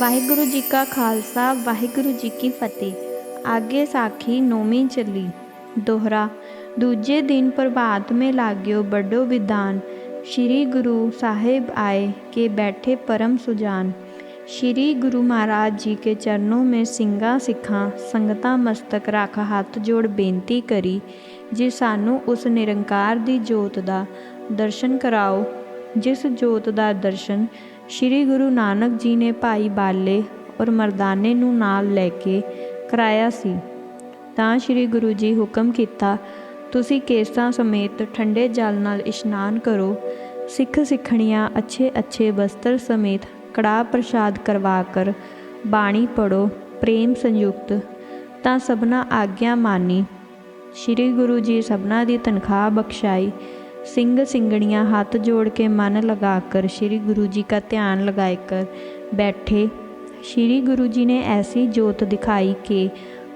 ਵਾਹਿਗੁਰੂ ਜੀ ਕਾ ਖਾਲਸਾ, ਵਾਹਿਗੁਰੂ ਜੀ ਕੀ ਫਤਿਹ। ਆਗੇ ਸਾਖੀ ਨੌਵੀਂ ਚੱਲੀ। ਦੋਹਰਾ, ਦੂਜੇ ਦਿਨ ਪ੍ਰਭਾਤ ਮੇ ਲਾਗਿਓ ਬੜੋ ਵਿਧਾਨ। ਸ਼੍ਰੀ ਗੁਰੂ ਸਾਹਿਬ ਆਏ ਕੇ ਬੈਠੇ ਪਰਮ ਸੁਜਾਨ। ਸ਼੍ਰੀ ਗੁਰੂ ਮਹਾਰਾਜ ਜੀ ਕੇ ਚਰਨੋਂ ਮੇ ਸਿੰਘਾਂ ਸਿੱਖਾਂ, ਸੰਗਤਾਂ ਮਸਤਕ ਰੱਖ ਹੱਥ ਜੋੜ ਬੇਨਤੀ ਕਰੀ, ਜੇ ਸਾਨੂੰ ਉਸ ਨਿਰੰਕਾਰ ਦੀ ਜੋਤ ਦਾ ਦਰਸ਼ਨ ਕਰਾਓ। ਜਿਸ ਜੋਤ ਦਾ ਦਰਸ਼ਨ ਸ੍ਰੀ ਗੁਰੂ ਨਾਨਕ ਜੀ ਨੇ ਭਾਈ ਬਾਲੇ ਔਰ ਮਰਦਾਨੇ ਨੂੰ ਨਾਲ ਲੈ ਕੇ ਕਰਾਇਆ ਸੀ। ਤਾਂ ਸ੍ਰੀ ਗੁਰੂ ਜੀ ਹੁਕਮ ਕੀਤਾ, ਤੁਸੀਂ ਕੇਸਾਂ ਸਮੇਤ ਠੰਡੇ ਜਲ ਨਾਲ ਇਸ਼ਨਾਨ ਕਰੋ। ਸਿੱਖ ਸਿੱਖਣੀਆਂ ਅੱਛੇ ਅੱਛੇ ਵਸਤਰ ਸਮੇਤ ਕੜਾ ਪ੍ਰਸ਼ਾਦ ਕਰਵਾ ਕਰ, ਬਾਣੀ ਪੜੋ ਪ੍ਰੇਮ ਸੰਯੁਕਤ। ਤਾਂ ਸਭਨਾ ਆਗਿਆ ਮਾਨੀ। ਸ੍ਰੀ ਗੁਰੂ ਜੀ ਸਭਨਾ ਦੀ ਤਨਖਾਹ ਬਖਸ਼ਾਈ। ਸਿੰਘ ਸਿੰਘਣੀਆਂ ਹੱਥ जोड़ के मन लगाकर श्री गुरु जी का ध्यान लगाए कर बैठे श्री गुरु जी ने ऐसी जोत दिखाई कि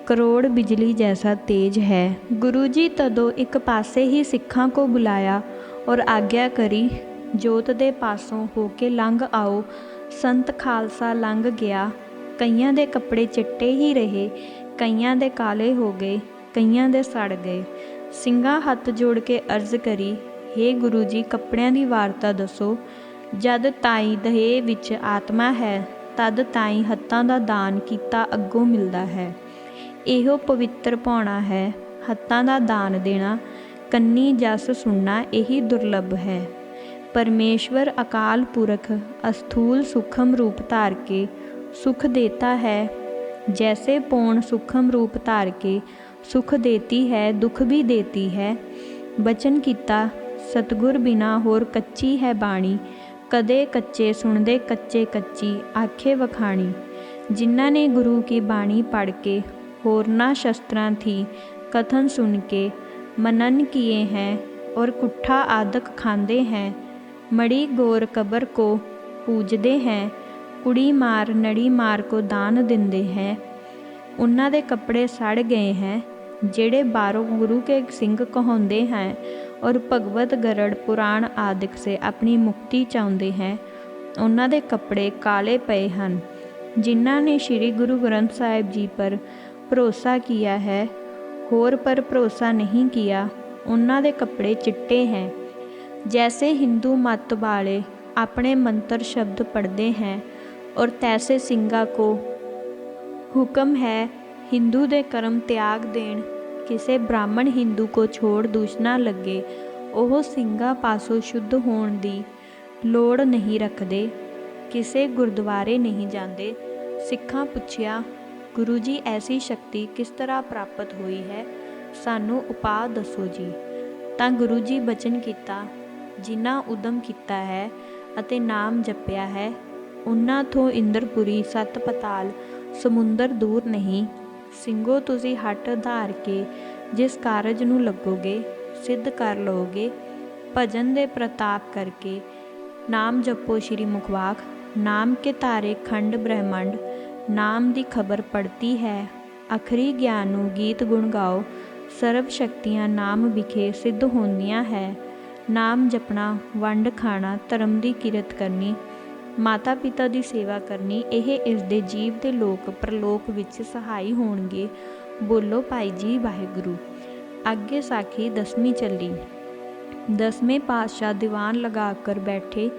ਕਰੋੜ ਬਿਜਲੀ ਜੈਸਾ ਤੇਜ ਹੈ ਗੁਰੂ ਜੀ ਤਦੋਂ ਇੱਕ ਪਾਸੇ ਹੀ ਸਿੱਖਾਂ ਕੋ ਬੁਲਾਇਆ ਔਰ ਆਗਿਆ ਕਰੀ ਜੋਤ ਦੇ ਪਾਸੋਂ ਹੋ ਕੇ ਲੰਘ ਆਓ ਸੰਤ ਖਾਲਸਾ ਲੰਘ ਗਿਆ ਕਈਆਂ ਦੇ ਕੱਪੜੇ ਚਿੱਟੇ ਹੀ ਰਹੇ ਕਈਆਂ ਦੇ ਕਾਲੇ ਹੋ ਗਏ ਕਈਆਂ ਦੇ ਸੜ ਗਏ ਸਿੰਘਾਂ ਹੱਥ ਜੋੜ ਕੇ ਅਰਜ਼ ਕਰੀ ਹੇ ਗੁਰੂ ਜੀ, ਕੱਪੜਿਆਂ ਦੀ ਵਾਰਤਾ ਦੱਸੋ, ਜਦ ਤਾਈ ਦਹੇ ਵਿੱਚ ਆਤਮਾ ਹੈ, ਤਦ ਤਾਈ ਹੱਥਾਂ ਦਾ ਦਾਨ ਕੀਤਾ ਅੱਗੋਂ ਮਿਲਦਾ ਹੈ। ਇਹੋ ਪਵਿੱਤਰ ਪਾਉਣਾ ਹੈ, ਹੱਥਾਂ ਦਾ ਦਾਨ ਦੇਣਾ, ਕੰਨੀ ਜਸ ਸੁਣਨਾ ਇਹੀ ਦੁਰਲਭ ਹੈ। ਪਰਮੇਸ਼ਵਰ ਅਕਾਲ ਪੁਰਖ, ਅਸਥੂਲ ਸੁਖਮ ਰੂਪ ਧਾਰ ਕੇ, ਸੁਖ ਦੇਤਾ ਹੈ, ਜੈਸੇ ਪੌਣ ਸੁਖਮ ਰੂਪ ਧਾਰ ਕੇ, ਸੁਖ ਦੇਤੀ ਹੈ, ਦੁੱਖ ਵੀ ਦੇਤੀ ਹੈ। ਬਚਨ ਕੀਤਾ ਸਤਗੁਰ ਬਿਨਾ ਹੋਰ ਕੱਚੀ ਹੈ ਬਾਣੀ। ਕਦੇ ਕੱਚੇ ਸੁਣਦੇ ਕੱਚੇ ਕੱਚੀ ਆਖੇ ਵਖਾਣੀ। ਜਿਨ੍ਹਾਂ ਨੇ ਗੁਰੂ ਕੀ ਬਾਣੀ ਪੜ ਕੇ ਹੋਰਨਾ ਸ਼ਸਤਰਾਂ ਥੀ ਕਥਨ ਸੁਣ ਕੇ ਮਨਨ ਕੀਏ ਹੈ ਔਰ ਕੁੱਠਾ ਆਦਕ ਖਾਂਦੇ ਹੈ। ਮੜੀ ਗੋਰ ਕਬਰ ਕੋ ਪੂਜਦੇ ਹੈ, ਕੁੜੀ ਮਾਰ ਨੜੀ ਮਾਰ ਕੋ ਦਾਨ ਦਿੰਦੇ ਹੈ। ਉਹਨਾਂ ਦੇ ਕੱਪੜੇ ਸੜ ਗਏ ਹੈ, ਜਿਹੜੇ ਬਾਹਰੋਂ ਗੁਰੂ ਕੇ ਸਿੰਘ ਕਹਾਉਂਦੇ ਹੈ ਔਰ ਭਗਵਤ ਗਰੜ ਪੁਰਾਣ ਆਦਿਕ ਸੇ ਆਪਣੀ ਮੁਕਤੀ ਚਾਹੁੰਦੇ ਹੈ, ਉਹਨਾਂ ਦੇ ਕੱਪੜੇ ਕਾਲੇ ਪਏ ਹਨ, ਜਿਨ੍ਹਾਂ ਨੇ ਸ੍ਰੀ ਗੁਰੂ ਗ੍ਰੰਥ ਸਾਹਿਬ ਜੀ ਪਰ ਭਰੋਸਾ ਕੀਤਾ ਹੈ, ਹੋਰ ਪਰ ਭਰੋਸਾ ਨਹੀਂ ਕੀਤਾ, ਉਹਨਾਂ ਦੇ ਕੱਪੜੇ ਚਿੱਟੇ ਹੈ। ਜੈਸੇ ਹਿੰਦੂ ਮਤ ਵਾਲੇ ਆਪਣੇ ਮੰਤਰ ਸ਼ਬਦ ਪੜ੍ਹਦੇ ਹੈ, ਔਰ ਤੈਸੇ ਸਿੰਘਾ ਕੋ ਹੁਕਮ ਹੈ, ਹਿੰਦੂ ਦੇ ਕਰਮ ਤਿਆਗ ਦੇਣ ਕਿਸੇ ਬ੍ਰਾਹਮਣ ਹਿੰਦੂ ਕੋ ਛੋੜ ਦੂਸ਼ਣਾ ਲੱਗੇ, ਉਹ ਸਿੰਘਾਂ ਪਾਸੋਂ ਸ਼ੁੱਧ ਹੋਣ ਦੀ ਲੋੜ ਨਹੀਂ ਰੱਖਦੇ। ਕਿਸੇ ਗੁਰਦੁਆਰੇ ਨਹੀਂ ਜਾਂਦੇ। ਸਿੱਖਾਂ ਪੁੱਛਿਆ, ਗੁਰੂ ਜੀ, ਐਸੀ ਸ਼ਕਤੀ ਕਿਸ ਤਰ੍ਹਾਂ ਪ੍ਰਾਪਤ ਹੋਈ ਹੈ? ਸਾਨੂੰ ਉਪਾਅ ਦੱਸੋ ਜੀ। ਤਾਂ ਗੁਰੂ ਜੀ ਬਚਨ ਕੀਤਾ, ਜਿਨ੍ਹਾਂ ਉਦਮ ਕੀਤਾ ਹੈ ਅਤੇ ਨਾਮ ਜਪਿਆ ਹੈ ਉਹਨਾਂ ਤੋਂ ਇੰਦਰਪੁਰੀ ਸੱਤ ਪਤਾਲ ਸਮੁੰਦਰ ਦੂਰ ਨਹੀਂ ਸਿੰਘੋ, ਤੁਸੀਂ ਹੱਟ ਧਾਰ ਕੇ ਜਿਸ ਕਾਰਜ ਨੂੰ ਲੱਗੋਗੇ, ਸਿੱਧ ਕਰ ਲਓਗੇ ਭਜਨ ਦੇ ਪ੍ਰਤਾਪ ਕਰਕੇ ਨਾਮ ਜਪੋ ਸ਼੍ਰੀ ਮੁਖਵਾਕ। ਨਾਮ ਕੇ ਧਾਰੇ ਖੰਡ ਬ੍ਰਹਿਮੰਡ। ਨਾਮ ਦੀ ਖਬਰ ਪੜਤੀ ਹੈ। ਅਖਰੀ ਗਿਆਨ ਨੂੰ ਗੀਤ ਗੁਣ ਗਾਓ। ਸਰਬ ਸ਼ਕਤੀਆਂ ਨਾਮ ਵਿਖੇ ਸਿੱਧ ਹੁੰਦੀਆਂ ਹੈ। ਨਾਮ ਜਪਣਾ, ਵੰਡ ਖਾਣਾ, ਧਰਮ ਦੀ ਕਿਰਤ ਕਰਨੀ। ਮਾਤਾ ਪਿਤਾ ਦੀ ਸੇਵਾ ਕਰਨੀ, ਇਹ ਇਸ ਦੇ ਜੀਵ ਦੇ ਲੋਕ, ਪ੍ਰਲੋਕ ਵਿੱਚ ਸਹਾਈ ਹੋਣਗੇ। ਬੋਲੋ, ਭਾਈ ਜੀ, ਵਾਹਿਗੁਰੂ। ਅੱਗੇ ਸਾਖੀ ਦਸਵੀਂ ਚੱਲੀ। ਦਸਵੇਂ ਪਾਤਸ਼ਾਹ ਦੀਵਾਨ ਲਗਾ ਕਰ ਬੈਠੇ।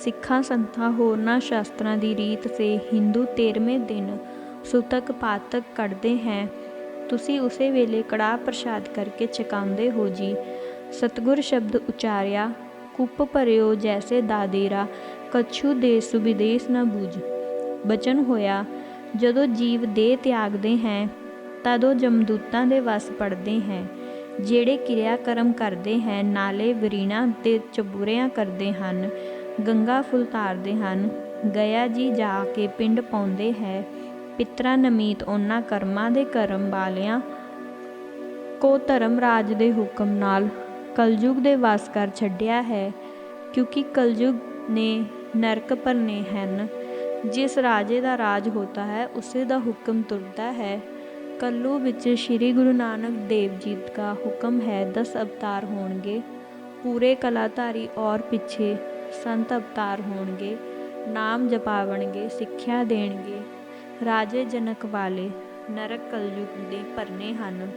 ਸਿੱਖਾਂ, ਸੰਤਾਂ, ਹੋਰਨਾਂ ਸ਼ਾਸਤਰਾਂ ਦੀ ਰੀਤ ਸੇ ਹਿੰਦੂ 13ਵੇਂ ਦਿਨ ਸੁਤਕ ਪਾਤਕ ਕੱਢਦੇ ਹੈ। ਤੁਸੀਂ ਉਸੇ ਵੇਲੇ ਕੜਾ ਪ੍ਰਸ਼ਾਦ ਕਰਕੇ ਚਕਾਉਂਦੇ ਹੋ ਜੀ। ਸਤਗੁਰ ਸ਼ਬਦ ਉਚਾਰਿਆ, ਕੁੱਪ ਭਰਿਓ ਜੈਸੇ ਦਾਦੇਰਾ। ਕਛੂ ਦੇ ਸੁਬਿਦੇਸ ਨਾ ਬੂਝ। ਬਚਨ ਹੋਇਆ, ਜਦੋਂ ਜੀਵ ਦੇਹ ਤਿਆਗਦੇ ਹੈ, ਤਦੋਂ ਜਮਦੂਤਾਂ ਦੇ ਵਸ ਪੜਦੇ ਹੈ। ਜਿਹੜੇ ਕਿਰਿਆ ਕਰਮ ਕਰਦੇ ਹੈ, ਨਾਲੇ ਵਰੀਣਾ ਤੇ ਚਬੂਰਿਆਂ ਕਰਦੇ ਹਨ, ਗੰਗਾ ਫੁੱਲ ਤਾਰਦੇ ਹਨ, ਗਿਆ ਜੀ ਜਾ ਕੇ ਪਿੰਡ ਪਾਉਂਦੇ ਹੈ, ਪਿਤਰਾ ਨਮੀਤ ਉਹਨਾਂ ਕਰਮਾਂ ਦੇ ਕਰਮ ਵਾਲਿਆਂ ਕੋ ਧਰਮ ਰਾਜ ਦੇ ਹੁਕਮ ਨਾਲ ਕਲਯੁਗ ਦੇ ਵਾਸ ਕਰ ਛੱਡਿਆ ਹੈ, ਕਿਉਂਕਿ ਕਲਯੁਗ ਨੇ ਨਰਕ ਭਰਨੇ ਹਨ। ਜਿਸ ਰਾਜੇ ਦਾ ਰਾਜ ਹੋਤਾ ਹੈ, ਉਸੇ ਦਾ ਹੁਕਮ ਤੁਰਦਾ ਹੈ। ਕੱਲੂ ਵਿੱਚ ਸ੍ਰੀ ਗੁਰੂ ਨਾਨਕ ਦੇਵ ਜੀ ਦਾ ਹੁਕਮ ਹੈ 10 ਅਵਤਾਰ ਹੋਣਗੇ। ਪੂਰੇ ਕਲਾਧਾਰੀ ਔਰ ਪਿੱਛੇ ਸੰਤ ਅਵਤਾਰ ਹੋਣਗੇ। ਨਾਮ ਜਪਾਵਣਗੇ, ਸਿੱਖਿਆ ਦੇਣਗੇ। ਰਾਜੇ ਜਨਕ ਵਾਲੇ ਨਰਕ ਕਲਯੁਗ ਦੇ ਭਰਨੇ ਹਨ।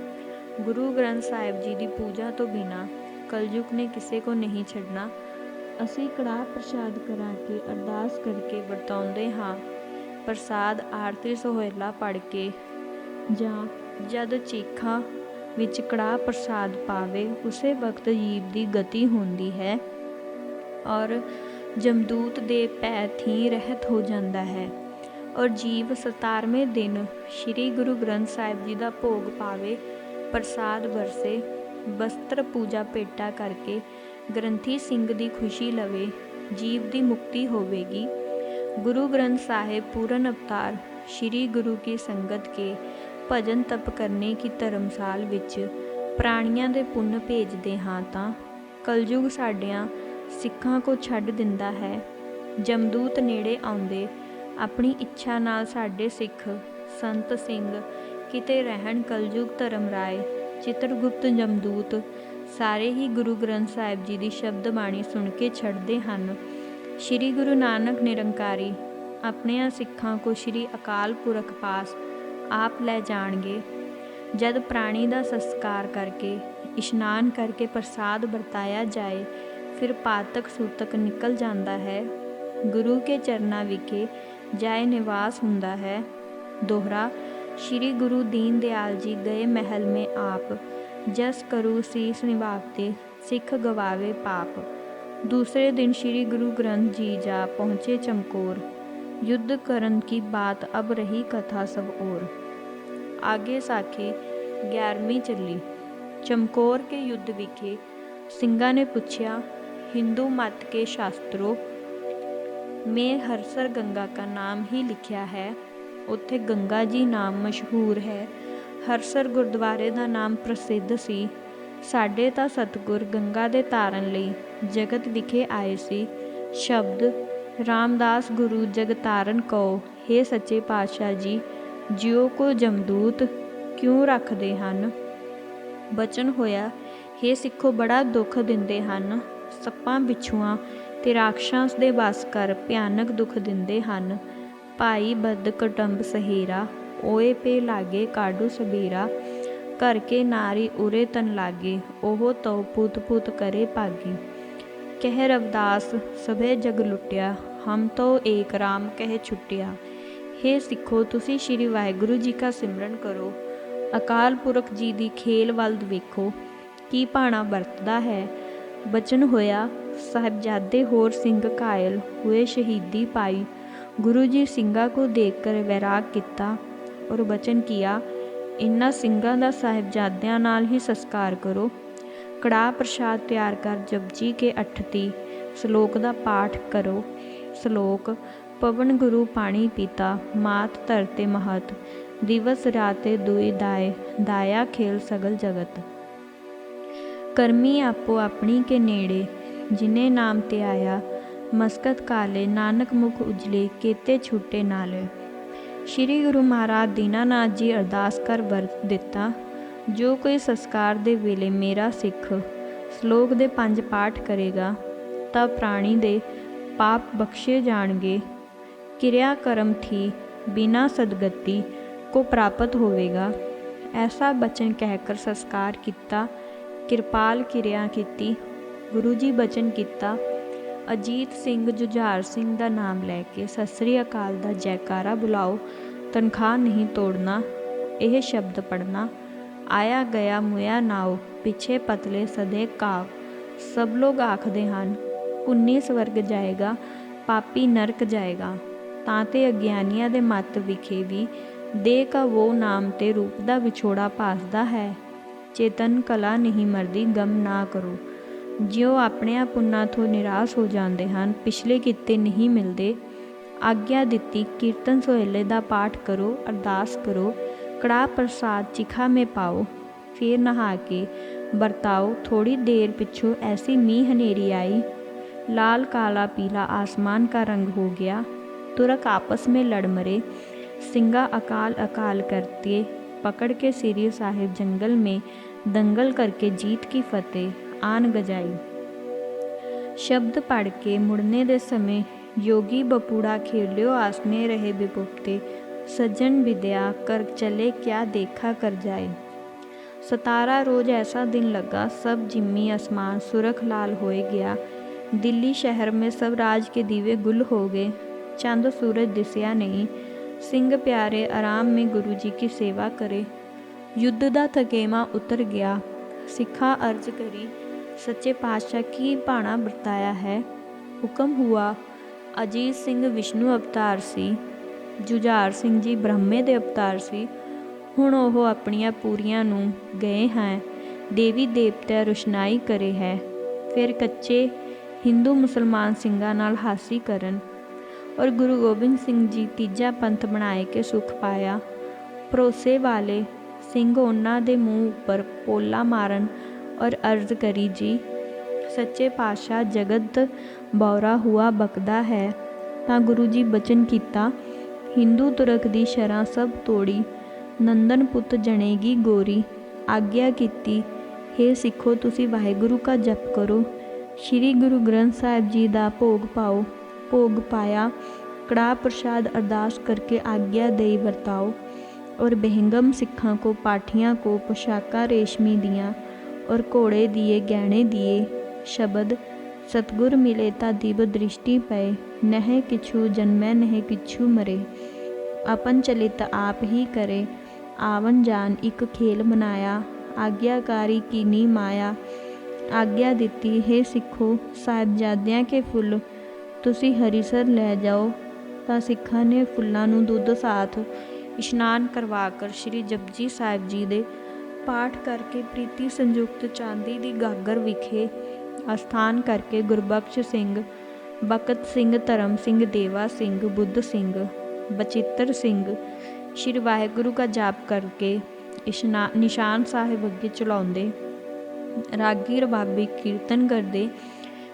ਗੁਰੂ ਗ੍ਰੰਥ ਸਾਹਿਬ ਜੀ ਦੀ ਪੂਜਾ ਤੋਂ ਬਿਨਾ ਕਲਯੁਗ ਨੇ ਕਿਸੇ ਕੋ ਨਹੀਂ ਛੱਡਣਾ। ਅਸੀਂ ਕੜਾਹ ਪ੍ਰਸ਼ਾਦ ਕਰਾ ਕੇ ਅਰਦਾਸ ਕਰਕੇ ਵਰਤਾਉਂਦੇ ਹਾਂ। ਪ੍ਰਸਾਦ ਆਰਤੀ ਸੋਹਿਲਾ ਪੜ ਕੇ ਜਾਂ ਜਦ ਚੀਖਾਂ ਵਿੱਚ ਕੜਾਹ ਪ੍ਰਸਾਦ ਪਾਵੇ, ਉਸੇ ਵਕਤ ਜੀਵ ਦੀ ਗਤੀ ਹੁੰਦੀ ਹੈ ਔਰ ਜਮਦੂਤ ਦੇ ਭੈ ਥੀ ਰਹਿਤ ਹੋ ਜਾਂਦਾ ਹੈ ਔਰ ਜੀਵ 17ਵੇਂ ਦਿਨ ਸ੍ਰੀ ਗੁਰੂ ਗ੍ਰੰਥ ਸਾਹਿਬ ਜੀ ਦਾ ਭੋਗ ਪਾਵੇ, ਪ੍ਰਸਾਦ ਵਰਸੇ, ਬਸਤਰ ਪੂਜਾ ਭੇਟਾ ਕਰਕੇ ਗ੍ਰੰਥੀ ਸਿੰਘ ਦੀ ਖੁਸ਼ੀ ਲਵੇ, ਜੀਵ ਦੀ ਮੁਕਤੀ ਹੋਵੇਗੀ। ਗੁਰੂ ਗ੍ਰੰਥ ਸਾਹਿਬ ਪੂਰਨ ਅਵਤਾਰ, ਸ੍ਰੀ ਗੁਰੂ ਕੀ ਸੰਗਤ ਕੇ ਭਜਨ ਤਪ ਕਰਨੇ ਕੀ ਧਰਮਸਾਲ ਵਿੱਚ ਪ੍ਰਾਣੀਆਂ ਦੇ ਪੁੰਨ ਭੇਜਦੇ ਹਾਂ ਤਾਂ ਕਲਯੁਗ ਸਾਡਿਆਂ ਸਿੱਖਾਂ ਕੋ ਛੱਡ ਦਿੰਦਾ ਹੈ। ਜਮਦੂਤ ਨੇੜੇ ਆਉਂਦੇ, ਆਪਣੀ ਇੱਛਾ ਨਾਲ ਸਾਡੇ ਸਿੱਖ ਸੰਤ ਸਿੰਘ ਕਿਤੇ ਰਹਿਣ ਕਲਯੁਗ ਧਰਮ ਰਾਏ, ਚਿਤਰਗੁਪਤ ਜਮਦੂਤ ਸਾਰੇ ਹੀ ਗੁਰੂ ਗ੍ਰੰਥ ਸਾਹਿਬ ਜੀ ਦੀ ਸ਼ਬਦ ਬਾਣੀ ਸੁਣ ਕੇ ਛੱਡਦੇ ਹਨ। ਸ੍ਰੀ ਗੁਰੂ ਨਾਨਕ ਨਿਰੰਕਾਰੀ, ਆਪਣਿਆਂ ਸਿੱਖਾਂ ਕੋ ਸ੍ਰੀ ਅਕਾਲ ਪੁਰਖ ਪਾਸ ਆਪ ਲੈ ਜਾਣਗੇ। ਜਦ ਪ੍ਰਾਣੀ ਦਾ ਸੰਸਕਾਰ ਕਰਕੇ, ਇਸ਼ਨਾਨ ਕਰਕੇ ਪ੍ਰਸਾਦ ਵਰਤਾਇਆ ਜਾਏ, ਫਿਰ ਪਾਤਕ ਸੂਤਕ ਨਿਕਲ ਜਾਂਦਾ ਹੈ। ਗੁਰੂ ਕੇ ਚਰਨਾ ਵਿਖੇ ਜਾਏ ਨਿਵਾਸ ਹੁੰਦਾ ਹੈ। ਦੋਹਰਾ, ਸ਼੍ਰੀ ਗੁਰੂ ਦੀਨ ਦਿਆਲ ਜੀ ਗਏ ਮਹਿਲ ਮੇ ਆਪ। जस करू शीस निभाते सिख गवावे पाप दूसरे दिन श्री गुरु ग्रंथ जी जा पहुँचे चमकोर युद्ध करन की बात अब रही कथा सब और आगे साखी ग्यारहवीं ਚੱਲੀ ਚਮਕੌਰ ਕੇ ਯੁੱਧ ਵਿਖੇ ਸਿੰਘਾਂ ਨੇ ਪੁੱਛਿਆ ਹਿੰਦੂ ਮਤ ਕੇ ਸ਼ਾਸਤਰੋਂ में हरसर गंगा का नाम ही लिखा है ਉੱਥੇ ਗੰਗਾ ਜੀ ਨਾਮ ਮਸ਼ਹੂਰ ਹੈ ਹਰਸਰ ਗੁਰਦੁਆਰੇ ਦਾ ਨਾਮ ਪ੍ਰਸਿੱਧ ਸੀ। ਸਾਡੇ ਤਾਂ ਸਤਗੁਰ ਗੰਗਾ ਦੇ ਤਾਰਨ ਲਈ ਜਗਤ ਵਿਖੇ ਆਏ ਸੀ। ਸ਼ਬਦ, ਰਾਮਦਾਸ ਗੁਰੂ ਜਗਤਾਰਨ ਕੋ हे ਸੱਚੇ ਪਾਤਸ਼ਾਹ ਜੀ, ਜਿਉ ਕੋ ਜਮਦੂਤ, ਕਿਉਂ ਰੱਖਦੇ ਹਨ? ਬਚਨ ਹੋਇਆ हे ਸਿੱਖੋ, ਬੜਾ ਦੁੱਖ ਦਿੰਦੇ ਹਨ। ਸੱਪਾਂ ਬਿਛੂਆਂ ਤੇ ਰਾਖਸ਼ਾਂਸ ਦੇ ਵਸ ਕਰ ਭਿਆਨਕ ਦੁੱਖ ਦਿੰਦੇ ਹਨ। ਭਾਈ ਬਦ ਕਟੰਬ ਸਹੀਰਾ ਓਏ ਪੇ ਲਾਗੇ ਕਾਡੂ ਸਬੀਰਾ। ਘਰ ਕੇ ਨਾਰੀ ਉਰੇ ਤਨ ਲਾਗੇ, ਉਹ ਤਉ ਪੁੱਤ ਪੁੱਤ ਕਰੇ ਭਾਗੀ। ਕਹਿ ਰਵਦਾਸ, ਸਭੇ ਜਗ ਲੁੱਟਿਆ, ਹਮ ਤੋ ਏਕ ਰਾਮ ਕਹਿ ਛੁੱਟਿਆ। हे ਸਿੱਖੋ, ਤੁਸੀਂ ਸ੍ਰੀ ਵਾਹਿਗੁਰੂ ਜੀ ਕਾ ਸਿਮਰਨ ਕਰੋ। ਅਕਾਲ ਪੁਰਖ ਜੀ ਦੀ ਖੇਲ ਵੱਲ ਵੇਖੋ, ਕੀ ਭਾਣਾ ਵਰਤਦਾ ਹੈ। ਬਚਨ ਹੋਇਆ, ਸਾਹਿਬਜ਼ਾਦੇ ਹੋਰ ਸਿੰਘ ਕਾਇਲ ਹੋਏ ਸ਼ਹੀਦੀ ਪਾਈ। ਗੁਰੂ ਜੀ ਸਿੰਘਾਂ ਕੋ ਦੇਖ ਕਰ ਵੈਰਾਗ ਕੀਤਾ ਔਰ ਬਚਨ ਕੀਆ, ਇਨ੍ਹਾਂ ਸਿੰਘਾਂ ਦਾ ਸਾਹਿਬਜ਼ਾਦਿਆਂ ਨਾਲ ਹੀ ਸੰਸਕਾਰ ਕਰੋ। ਕੜਾ ਪ੍ਰਸ਼ਾਦ ਤਿਆਰ ਕਰ ਜਪਜੀ ਕੇ 38 ਸ਼ਲੋਕ ਦਾ ਪਾਠ ਕਰੋ। ਸ਼ਲੋਕ, ਪਵਨ ਗੁਰੂ ਪਾਣੀ ਪੀਤਾ, ਮਾਤ ਧਰਤੇ ਮਹਤ, ਦਿਵਸ ਰਾਤੇ ਦੁਇ ਦਾਏ, ਦਾਇਆ ਖੇਲ ਸਗਲ ਜਗਤ। ਕਰਮੀ ਆਪੋ ਆਪਣੀ ਕੇ ਨੇੜੇ, ਜਿਨੇ ਨਾਮ ਤੇ ਆਇਆ, ਮਸਕਤ ਕਾਲੇ ਨਾਨਕ ਮੁਖ ਉਜਲੇ, ਕੇਤੇ ਛੁੱਟੇ ਨਾਲੇ। ਸ਼੍ਰੀ ਗੁਰੂ ਮਹਾਰਾਜ ਦੀਨਾਨਾਥ ਜੀ ਅਰਦਾਸ ਕਰ ਵਰਤ ਦਿੱਤਾ, ਜੋ ਕੋਈ ਸੰਸਕਾਰ ਦੇ ਵੇਲੇ ਮੇਰਾ ਸਿੱਖ ਸ਼ਲੋਕ ਦੇ ਪੰਜ ਪਾਠ ਕਰੇਗਾ, ਤਾਂ ਪ੍ਰਾਣੀ ਦੇ ਪਾਪ ਬਖਸ਼ੇ ਜਾਣਗੇ। ਕਿਰਿਆ ਕਰਮ ਥੀ ਬਿਨਾ ਸਦਗਤੀ ਕੋ ਪ੍ਰਾਪਤ ਹੋਵੇਗਾ। ਐਸਾ ਬਚਨ ਕਹਿ ਕਰ ਸੰਸਕਾਰ ਕੀਤਾ, ਕਿਰਪਾਲ ਕਿਰਿਆ ਕੀਤੀ, ਗੁਰੂ ਜੀ ਬਚਨ ਕੀਤਾ ਅਜੀਤ ਸਿੰਘ ਜੁਝਾਰ ਸਿੰਘ ਦਾ ਨਾਮ ਲੈ ਕੇ ਸਤਿ ਸ੍ਰੀ ਅਕਾਲ ਦਾ ਜੈਕਾਰਾ ਬੁਲਾਓ, ਤਨਖਾਹ ਨਹੀਂ ਤੋੜਨਾ, ਇਹ ਸ਼ਬਦ ਪੜਨਾ ਆਇਆ ਗਿਆ ਮੁਇਆ ਨਾਓ ਪਿੱਛੇ ਪਤਲੇ ਸਦੇ ਕਾਵ ਸਭ ਲੋਕ ਆਖਦੇ ਹਨ ਪੁੰਨੀ ਸਵਰਗ ਜਾਏਗਾ, ਪਾਪੀ ਨਰਕ ਜਾਏਗਾ। ਤਾਂ ਤੇ ਅਗਿਆਨੀਆਂ ਦੇ ਮਤ ਵਿਖੇ ਵੀ ਦੇ ਕਾ ਉਹ ਨਾਮ ਤੇ ਰੂਪ ਦਾ ਵਿਛੋੜਾ ਭਾਸਦਾ ਹੈ। ਚੇਤਨ ਕਲਾ ਨਹੀਂ ਮਰਦੀ, ਗਮ ਨਾ ਕਰੋ। ਜਿਉ ਆਪਣਿਆਂ ਪੁੰਨਾਂ ਤੋਂ ਨਿਰਾਸ਼ ਹੋ ਜਾਂਦੇ ਹਨ ਪਿਛਲੇ ਕਿੱਤੇ ਨਹੀਂ ਮਿਲਦੇ ਆਗਿਆ ਦਿੱਤੀ ਕੀਰਤਨ ਸੋਹਿਲੇ ਦਾ ਪਾਠ ਕਰੋ ਅਰਦਾਸ ਕਰੋ ਕੜਾ ਪ੍ਰਸਾਦ ਚਿਖਾ ਮੇ ਪਾਓ ਫਿਰ ਨਹਾ ਕੇ ਵਰਤਾਓ ਥੋੜੀ ਦੇਰ ਪਿੱਛੋਂ ਐਸੀ ਮੀਂਹ ਹਨੇਰੀ ਆਈ लाल काला पीला आसमान का रंग हो गया तुरक आपस में लड़ मरे सिंगा अकाल अकाल करते पकड़ के सीरी साहिब जंगल में दंगल करके जीत की फतेह आन गजाई ਸ਼ਬਦ ਪੜ ਕੇ ਮੁੜਨੇ ਦੇ ਸਮੇਂ योगी बपूड़ा खेलियो आसने रहे विपुप्ते सज्जन विद्या कर चले क्या देखा कर जाए सतारा रोज ऐसा दिन लगा सब जिम्मी आसमान सुरख लाल होए गया दिल्ली शहर में सब राज के दीवे गुल हो गए चंद सूरज दिसया नहीं ਸਿੰਘ ਪਿਆਰੇ ਆਰਾਮ ਮੇ ਗੁਰੂ ਜੀ ਕੀ ਸੇਵਾ ਕਰੇ ਯੁੱਧ ਦਾ ਥਕੇਮਾ ਉਤਰ ਗਿਆ ਸਿੱਖਾਂ ਅਰਜ਼ ਕਰੀ ਸੱਚੇ ਪਾਤਸ਼ਾਹ ਕੀ ਬਾਣਾ ਵਰਤਾਇਆ ਹੈ? ਹੁਕਮ ਹੁਆ, ਅਜੀਤ ਸਿੰਘ ਵਿਸ਼ਨੂੰ ਅਵਤਾਰ ਸੀ, ਜੁਝਾਰ ਸਿੰਘ ਜੀ ਬ੍ਰਹਮੇ ਦੇ ਅਵਤਾਰ ਸੀ, ਹੁਣ ਉਹ ਆਪਣੀਆਂ ਪੂਰੀਆਂ ਨੂੰ ਗਏ ਹੈ ਦੇਵੀ ਦੇਵਤਾ ਰੁਸ਼ਨਾਈ ਕਰੇ ਹੈ, ਫਿਰ ਕੱਚੇ ਹਿੰਦੂ ਮੁਸਲਮਾਨ ਸਿੰਘਾਂ ਨਾਲ ਹਾਸੀ ਕਰਨ, ਔਰ ਗੁਰੂ ਗੋਬਿੰਦ ਸਿੰਘ ਜੀ ਤੀਜਾ ਪੰਥ ਬਣਾਏ ਕੇ ਸੁਖ ਪਾਇਆ, ਭਰੋਸੇ ਵਾਲੇ ਸਿੰਘ ਉਹਨਾਂ ਦੇ ਮੂੰਹ ਉੱਪਰ ਪੋਲਾ ਮਾਰਨ ਔਰ ਅਰਜ਼ ਕਰੀ ਜੀ, ਸੱਚੇ ਪਾਤਸ਼ਾਹ ਜਗਤ ਬੌਰਾ ਹੁਆ ਬਕਦਾ ਹੈ। ਤਾਂ ਗੁਰੂ ਜੀ ਬਚਨ ਕੀਤਾ, ਹਿੰਦੂ ਤੁਰਕ ਦੀ ਸ਼ਰਾਂ ਸਭ ਤੋੜੀ, ਨੰਦਨ ਪੁੱਤ ਜਣੇਗੀ ਗੋਰੀ। ਆਗਿਆ ਕੀਤੀ हे ਸਿੱਖੋ ਤੁਸੀਂ ਵਾਹਿਗੁਰੂ ਕਾ ਜਪ ਕਰੋ। ਸ੍ਰੀ ਗੁਰੂ ਗ੍ਰੰਥ ਸਾਹਿਬ ਜੀ ਦਾ ਭੋਗ ਪਾਓ, ਭੋਗ ਪਾਇਆ ਕੜਾ ਪ੍ਰਸ਼ਾਦ ਅਰਦਾਸ ਕਰਕੇ ਆਗਿਆ ਦੇਈ ਵਰਤਾਓ। और बेहंगम सिखा को पाठियाँ को पोशाका रेशमी दियाँ और घोड़े दिए गहने दिए शब्द सतगुर मिले ता दिव दृष्टि पए नह किछु जन्मै नह किछु मरे अपन चलित आप ही करे आवन जान एक खेल मनाया आज्ञाकारी कीनी माया ਆਗਿਆ ਦਿੱਤੀ ਹੈ ਸਿੱਖੋ ਸਾਹਿਬਜ਼ਾਦਿਆਂ ਕੇ ਫੁੱਲ ਤੁਸੀਂ ਹਰੀਸਰ ਲੈ ਜਾਓ ਤਾਂ ਸਿੱਖਾਂ ਨੇ ਫੁੱਲਾਂ ਨੂੰ ਦੁੱਧ ਸਾਥ ਇਸ਼ਨਾਨ ਕਰਵਾ ਕਰ ਸ੍ਰੀ ਜਪਜੀ ਸਾਹਿਬ ਜੀ ਦੇ ਪਾਠ ਕਰਕੇ ਪ੍ਰੀਤੀ ਸੰਯੁਕਤ ਚਾਂਦੀ ਦੀ ਗਾਗਰ ਵਿਖੇ ਅਸਥਾਨ ਕਰਕੇ ਗੁਰਬਖਸ਼ ਸਿੰਘ, ਬਖਤ ਸਿੰਘ, ਧਰਮ ਸਿੰਘ, ਦੇਵਾ ਸਿੰਘ, ਬੁੱਧ ਸਿੰਘ, ਬਚਿੱਤਰ ਸਿੰਘ, ਸ਼੍ਰੀ ਵਾਹਿਗੁਰੂ ਦਾ ਜਾਪ ਕਰਕੇ ਨਿਸ਼ਾਨ ਸਾਹਿਬ ਅੱਗੇ ਚਲਾਉਂਦੇ ਰਾਗੀ ਰਬਾਬੀ ਕੀਰਤਨ ਕਰਦੇ,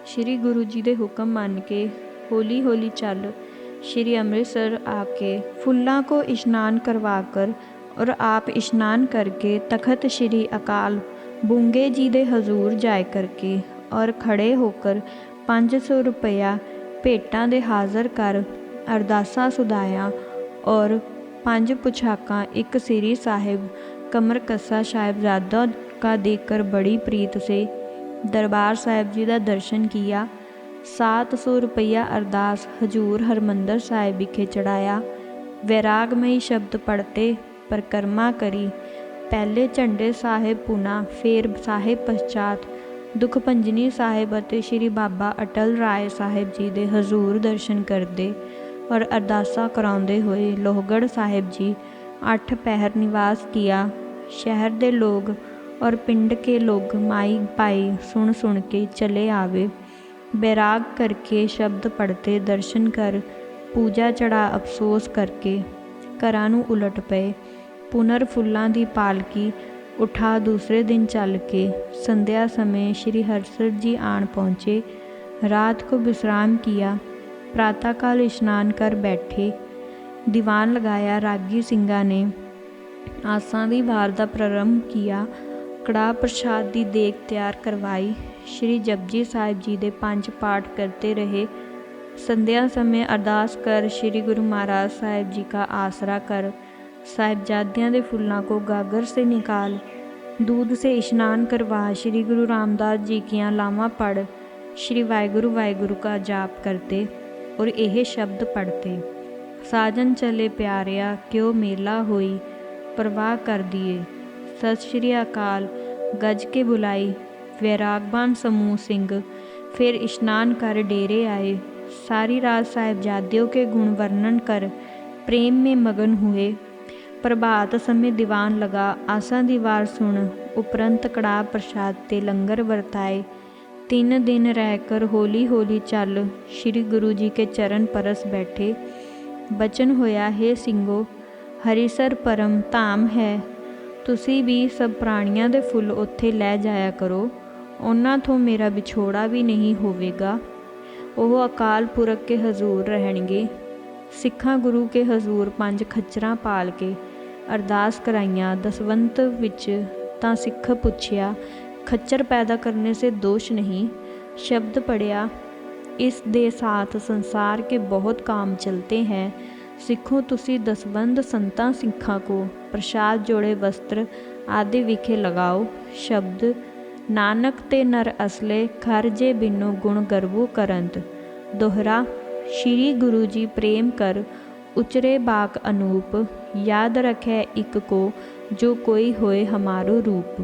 ਸ਼੍ਰੀ ਗੁਰੂ ਜੀ ਦੇ ਹੁਕਮ ਮੰਨ ਕੇ ਹੌਲੀ ਹੌਲੀ ਚੱਲ ਸ਼੍ਰੀ ਅੰਮ੍ਰਿਤਸਰ ਆ ਕੇ ਫੁੱਲਾਂ ਕੋ ਇਸ਼ਨਾਨ ਕਰਵਾ ਕਰ और आप स्नान करके तखत श्री अकाल बूंगे जी दे हजूर जाए करके और खड़े होकर 500 रुपया ਭੇਟਾਂ ਦੇ ਹਾਜ਼ਰ ਕਰ ਅਰਦਾਸਾਂ ਸੁਦਾਇਆ ਔਰ ਪੰਜ ਪੁਛਾਕਾਂ ਇੱਕ ਸ੍ਰੀ ਸਾਹਿਬ ਕਮਰ ਕੱਸਾ ਸਾਹਿਬਜ਼ਾਦਾ का देखकर बड़ी प्रीत से दरबार साहिब जी का दर्शन किया सात सौ रुपया अरदास हजूर हरमंदर साहिब विखे चढ़ाया वैरागमयी शब्द पढ़ते ਪਰਕਰਮਾ ਕਰੀ। ਪਹਿਲੇ ਝੰਡੇ ਸਾਹਿਬ ਪੁਨਾ ਫੇਰ ਸਾਹਿਬ ਪਛਾਤ। ਦੁਖ ਪੰਜਨੀ ਸਾਹਿਬ ਅਤੇ ਸ੍ਰੀ ਬਾਬਾ ਅਟਲ ਰਾਏ ਸਾਹਿਬ ਜੀ ਦੇ ਹਜ਼ੂਰ ਦਰਸ਼ਨ ਕਰਦੇ ਔਰ ਅਰਦਾਸਾ ਕਰਾਉਂਦੇ ਹੋਏ ਲੋਹਗੜ ਸਾਹਿਬ ਜੀ ਅੱਠ ਪਹਿਰ ਨਿਵਾਸ ਕੀਤਾ ਸ਼ਹਿਰ ਦੇ ਲੋਕ ਔਰ ਪਿੰਡ ਕੇ ਲੋਕ ਮਾਈ ਪਾਈ ਸੁਣ ਸੁਣ ਕੇ ਚਲੇ ਆਵੇ। ਬੈਰਾਗ ਕਰਕੇ ਸ਼ਬਦ ਪੜਤੇ ਦਰਸ਼ਨ ਕਰ, ਪੂਜਾ ਚੜਾ ਅਫਸੋਸ ਕਰਕੇ ਘਰਾਂ ਨੂੰ ਉਲਟ ਪਏ। ਪੁਨਰ ਫੁੱਲਾਂ ਦੀ ਪਾਲਕੀ ਉਠਾ ਦੂਸਰੇ ਦਿਨ ਚੱਲ ਕੇ ਸੰਧਿਆ ਸਮੇਂ ਸ਼੍ਰੀ ਹਰਸਰ ਜੀ ਆਣ ਪਹੁੰਚੇ ਰਾਤ को विश्राम किया प्रातःकाल स्नान कर बैठे दीवान लगाया रागी ਸਿੰਘਾਂ ਨੇ ਆਸਾਂ ਦੀ ਵਾਰ ਦਾ ਪ੍ਰਾਰੰਭ ਕੀਤਾ ਕੜਾ ਪ੍ਰਸ਼ਾਦ ਦੀ ਦੇਗ ਤਿਆਰ ਕਰਵਾਈ ਸ਼੍ਰੀ ਜਪਜੀ ਸਾਹਿਬ ਜੀ ਦੇ ਪੰਜ ਪਾਠ ਕਰਤੇ ਰਹੇ संध्या समय अरदास कर श्री गुरु महाराज साहिब जी का आसरा कर साहिबजादियाँ दे फुल्लां को गागर से निकाल दूध से स्नान करवा श्री गुरु रामदास जी कियाँ लावां पढ़ श्री वाहिगुरु वाहिगुरु का जाप करते और यह शब्द पढ़ते साजन चले प्यारिया क्यों मेला होई परवाह कर दिए सत श्री अकाल गज के बुलाई वैरागबान समूह सिंह फिर स्नान कर डेरे आए सारी रात साहिबजादियों के गुण वर्णन कर प्रेम में मगन हुए ਪ੍ਰਭਾਤ ਸਮੇਂ ਦੀਵਾਨ ਲਗਾ, ਆਸਾਂ ਦੀ ਵਾਰ ਸੁਣ, ਉਪਰੰਤ ਕੜਾ ਪ੍ਰਸ਼ਾਦ ਤੇ ਲੰਗਰ ਵਰਤਾਏ। ਤਿੰਨ ਦਿਨ ਰਹਿ ਕਰ ਹੌਲੀ ਹੌਲੀ ਚੱਲ, ਸ੍ਰੀ ਗੁਰੂ ਜੀ ਕੇ ਚਰਨ ਪਰਸ ਬੈਠੇ। ਬਚਨ ਹੋਇਆ, ਹੈ ਸਿੰਘੋ, ਹਰੀਸਰ ਪਰਮ ਧਾਮ ਹੈ। ਤੁਸੀਂ ਵੀ ਸਭ ਪ੍ਰਾਣੀਆਂ ਦੇ ਫੁੱਲ ਉੱਥੇ ਲੈ ਜਾਇਆ ਕਰੋ। ਉਹਨਾਂ ਤੋਂ ਮੇਰਾ ਵਿਛੋੜਾ ਵੀ ਨਹੀਂ ਹੋਵੇਗਾ। ਉਹ ਅਕਾਲ ਪੁਰਖ ਕੇ ਹਜ਼ੂਰ ਰਹਿਣਗੇ। ਸਿੱਖਾਂ ਗੁਰੂ ਕੇ ਹਜ਼ੂਰ ਪੰਜ ਖੱਚਰਾਂ ਪਾਲ ਕੇ। ਅਰਦਾਸ ਕਰਾਈਆਂ ਦਸਵੰਤ ਵਿੱਚ ਤਾਂ ਸਿੱਖ ਪੁੱਛਿਆ ਖੱਚਰ ਪੈਦਾ ਕਰਨੇ ਸੇ ਦੋਸ਼ ਨਹੀਂ ਸ਼ਬਦ ਪੜਿਆ इस दे साथ संसार के बहुत काम चलते हैं ਸਿੱਖੋ ਤੁਸੀਂ ਦਸਵੰਦ ਸੰਤਾਂ ਸਿੱਖਾਂ ਕੋ ਪ੍ਰਸ਼ਾਦ ਜੋੜੇ ਵਸਤਰ ਆਦਿ ਵਿਖੇ ਲਗਾਓ ਸ਼ਬਦ ਨਾਨਕ ਤੇ ਨਰ ਅਸਲੇ ਖਰਜੇ ਬਿਨੋ ਗੁਣ ਗਰਵੂ ਕਰੰਤ ਦੋਹਰਾ ਸ਼੍ਰੀ ਗੁਰੂ ਜੀ ਪ੍ਰੇਮ ਕਰ ਉਚਰੇ ਬਾਕ ਅਨੂਪ ਯਾਦ ਰਖੈ ਇੱਕ ਕੋ, ਜੋ ਕੋਈ ਹੋਏ ਹਮਾਰੋ ਰੂਪ।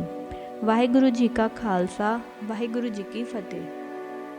ਵਾਹਿਗੁਰੂ ਜੀ ਕਾ ਖਾਲਸਾ, ਵਾਹਿਗੁਰੂ ਜੀ ਕੀ ਫਤਿਹ।